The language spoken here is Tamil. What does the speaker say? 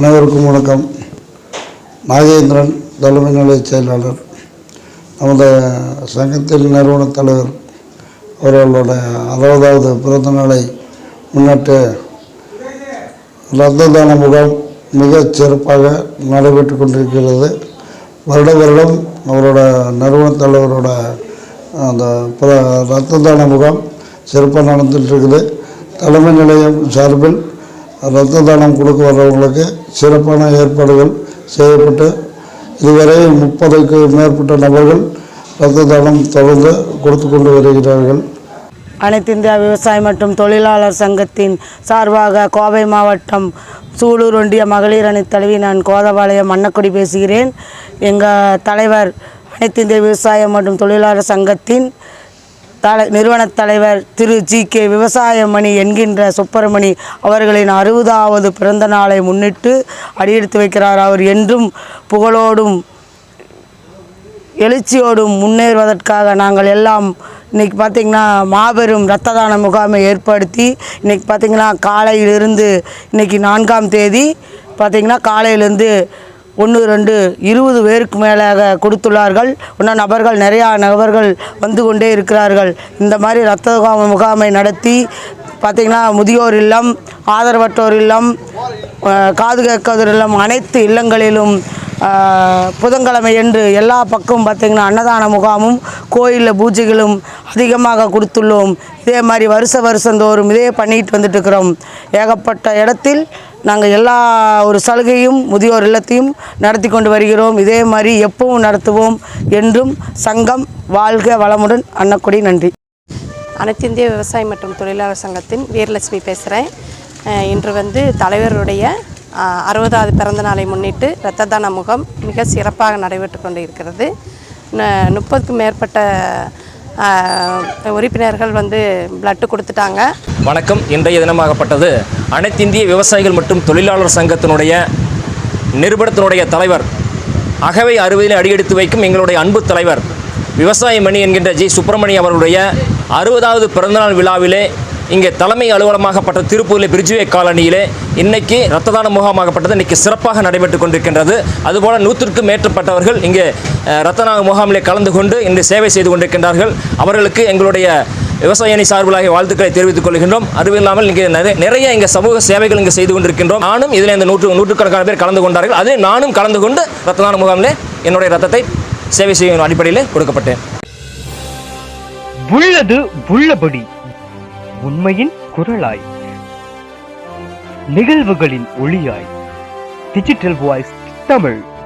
அனைவருக்கும் வணக்கம். நாகேந்திரன் தலைமை நிலைய செயலாளர். நமது சங்கத்தின் நிறுவனத் தலைவர் அவர்களோட அறுபதாவது பிறந்த நாளை முன்னிட்டு இரத்த தான முகாம் மிகச் சிறப்பாக நடைபெற்று கொண்டிருக்கிறது. வருட வருடம் அவரோட நிறுவனத் தலைவரோட அந்த ரத்த தான முகாம் சிறப்பாக நடந்துட்டு இருக்குது. தலைமை நிலையம் சார்பில் இரத்த தானம் கொடுக்க வர்றவங்களுக்கு சிறப்பான ஏற்பாடுகள் செய்யப்பட்டு இதுவரை முப்பதுக்கு மேற்பட்ட நபர்கள் இரத்த தானம் தொடர்ந்து கொடுத்து கொண்டு வருகிறார்கள். அனைத்து இந்திய விவசாய மற்றும் தொழிலாளர் சங்கத்தின் சார்பாக கோவை மாவட்டம் சூலூர் ஒன்றிய மகளிர் அணி தலைவி நான் கோதபாளையம் மன்னக்குடி பேசுகிறேன். எங்கள் தலைவர் அனைத்து இந்திய விவசாயம் மற்றும் தொழிலாளர் சங்கத்தின் தலை நிறுவனத் தலைவர் திரு ஜி. கே. விவசாயமணி என்கின்ற சுப்பிரமணி அவர்களின் அறுபதாவது பிறந்த நாளை முன்னிட்டு அடியெடுத்து வைக்கிறார். அவர் என்றும் புகழோடும் எழுச்சியோடும் முன்னேறுவதற்காக நாங்கள் எல்லாம் இன்றைக்கி பார்த்திங்கன்னா மாபெரும் இரத்த தான முகாமை ஏற்படுத்தி இன்றைக்கி பார்த்திங்கன்னா காலையிலிருந்து இன்றைக்கி நான்காம் தேதி பார்த்திங்கன்னா காலையிலேருந்து ஒன்று ரெண்டு இருபது பேருக்கு மேலாக கொடுத்துள்ளார்கள். இன்னும் நபர்கள் நிறையா நபர்கள் வந்து கொண்டே இருக்கிறார்கள். இந்த மாதிரி இரத்த முகாமை நடத்தி பார்த்திங்கன்னா முதியோர் இல்லம் ஆதரவற்றோர் இல்லம் காது கேட்காதோர் இல்லம் அனைத்து இல்லங்களிலும் புதன்கிழமை என்று எல்லா பக்கமும் பார்த்திங்கன்னா அன்னதான முகாமும் கோயிலில் பூஜைகளும் அதிகமாக கொடுத்துள்ளோம். இதே மாதிரி வருஷ வருஷந்தோறும் இதே பண்ணிட்டு வந்துட்டுருக்கிறோம். ஏகப்பட்ட இடத்தில் நாங்கள் எல்லா ஒரு சலுகையும் முதியோர் இல்லத்தையும் நடத்தி கொண்டு வருகிறோம். இதே மாதிரி எப்பவும் நடத்துவோம் என்றும் சங்கம் வாழ்க வளமுடன் அன்னக்குடி நன்றி. அனைத்து இந்திய மற்றும் தொழிலாளர் சங்கத்தின் வீரலட்சுமி பேசுகிறேன் இன்று வந்து தலைவருடைய அறுபதாவது பிறந்த நாளை முன்னிட்டு இரத்த தான முகம் மிக சிறப்பாக நடைபெற்று கொண்டு இருக்கிறது முப்பதுக்கும் மேற்பட்ட உறுப்பினர்கள் வந்து பிளட்டு கொடுத்துட்டாங்க. வணக்கம். இன்றைய தினமாகப்பட்டது அனைத்திந்திய விவசாயிகள் மற்றும் தொழிலாளர் சங்கத்தினுடைய நிறுவனத்தினுடைய தலைவர் அகவை அறுபதில் அடியெடுத்து வைக்கும் எங்களுடைய அன்பு தலைவர் விவசாய மணி என்கின்ற ஜி. சுப்பிரமணி அவர்களுடைய அறுபதாவது பிறந்தநாள் விழாவிலே இங்கே தலைமை அலுவலமாகப்பட்ட திருப்பூரில் பிரிட்ஜுவே காலனியிலே இன்னைக்கு ரத்த தான முகாமாகப்பட்டது. இன்னைக்கு சிறப்பாக நடைபெற்று கொண்டிருக்கின்றது. அதுபோல் நூற்றுக்கும் மேற்பட்டவர்கள் இங்கே ரத்தநாக முகாமிலே கலந்து கொண்டு இன்று சேவை செய்து கொண்டிருக்கின்றார்கள். அவர்களுக்கு எங்களுடைய விவசாய அணி சார்பிலாக வாழ்த்துக்களை தெரிவித்துக் கொள்கின்றோம். அதுவும் இல்லாமல் இங்கே நிறைய நிறைய இங்கே சமூக சேவைகள் இங்கே செய்து கொண்டிருக்கின்றோம். நானும் இதில் இந்த நூற்று நூற்றுக்கணக்கான பேர் கலந்து கொண்டார்கள். அதில் நானும் கலந்து கொண்டு ரத்தநாடு முகாமிலே என்னுடைய ரத்தத்தை சேவை செய்யும் அடிப்படையில் கொடுக்கப்பட்டேன். உள்ளது உள்ளபடி. உண்மையின் குரலாய். நிகழ்வுகளின் ஒளியாய். Digital voice Tamil.